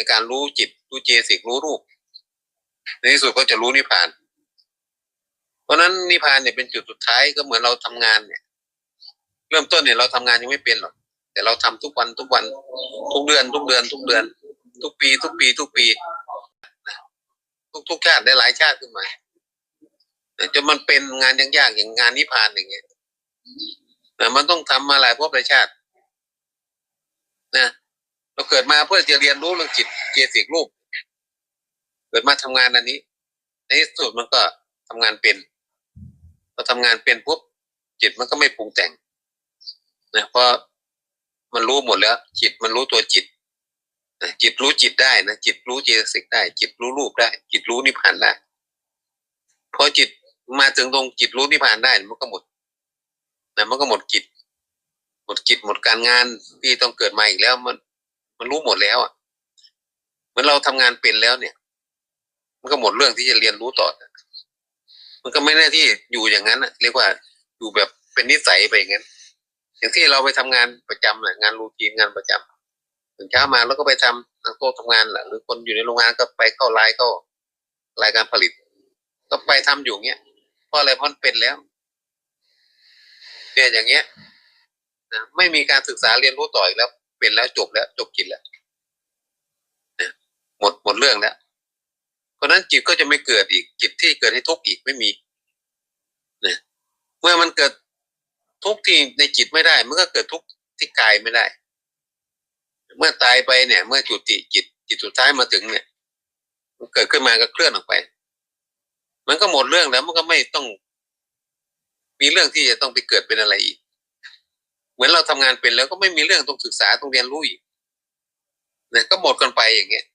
ในการรู้จิต รู้เจสิกรู้รูป ในที่สุดก็จะรู้นิพพาน เพราะนั้นนิพพานเนี่ยเป็นจุดสุดท้ายก็เหมือนเราทำงานเนี่ย เริ่มต้นเนี่ยเราทำงานยังไม่เป็นหรอกแต่เราทำทุกวันทุกวัน ทุกเดือน ทุกเดือน ทุกเดือน ทุกปี ทุกปี ทุกปี ทุกทุกชาติได้หลายชาติขึ้นมาจนมันเป็นงานยากๆอย่างงานนิพพานอย่างเงี้ยแต่มันต้องทำมาหลายภพหลายชาติ เราเกิดมาเพื่อจะเรียนรู้เรื่องจิตเจสิกรูป เกิดมาทำงานอันนี้ ในที่สุดมันก็ทำงานเป็นพอทำงานเป็นปุ๊บจิตมันก็ไม่ปรุงแต่งนะเพราะมันรู้หมดแล้ว จิตมันรู้ตัวจิตนะจิตรู้จิตได้นะจิตรู้เจสิกได้ จิตรู้รูปได้ จิตรู้นิพพานได้พอจิตมาถึงตรงจิตรู้นิพพานได้มันก็หมดนะมันก็หมดจิตหมดจิตหมดการงานที่ต้องเกิดมาอีกแล้วมัน มันรู้หมดแล้วอะเหมือนเราทำงานเป็นแล้วเนี่ย มันก็หมดเรื่องที่จะเรียนรู้ต่อ มันก็ไม่แน่ที่อยู่อย่างนั้นนะเรียกว่าอยู่แบบเป็นนิสัยไปอย่างนั้นอย่างที่เราไปทำงานประจำแหละงานรูทีนงานประจำตื่นเช้ามาแล้วก็ไปทำนั่งโต๊ะทำงานแหละหรือคนอยู่ในโรงงานก็ไปเข้าไลน์เข้ารายการผลิต ก็ไปทำอยู่เงี้ยเพราะอะไรเพราะเป็นแล้วเนี่ยอย่างเงี้ยนะไม่มีการศึกษาเรียนรู้ต่ออีกแล้ว เป็นแล้วจบแล้ว จบกินแล้วหมดหมดเรื่องแล้ว เพราะนั้นจิตก็จะไม่เกิดอีก จิตที่เกิดให้ทุกข์อีกไม่มีนะเมื่อมันเกิดทุกข์ที่ในจิตไม่ได้ มันก็เกิดทุกข์ที่กายไม่ได้ เมื่อตายไปเนี่ย เมื่อจุติจิตจิตสุดท้ายมาถึงเนี่ย มันเกิดขึ้นมาก็เคลื่อนออกไป มันก็หมดเรื่องแล้วมันก็ไม่ต้อง มีเรื่องที่จะต้องไปเกิดเป็นอะไรอีก มือนเราทำงานเป็นแล้วก็ไม่มีเรื่องต้องศึกษาต้องเรียนรู้อีกเนี่ยก็หมดกันไปอย่างเงี้ย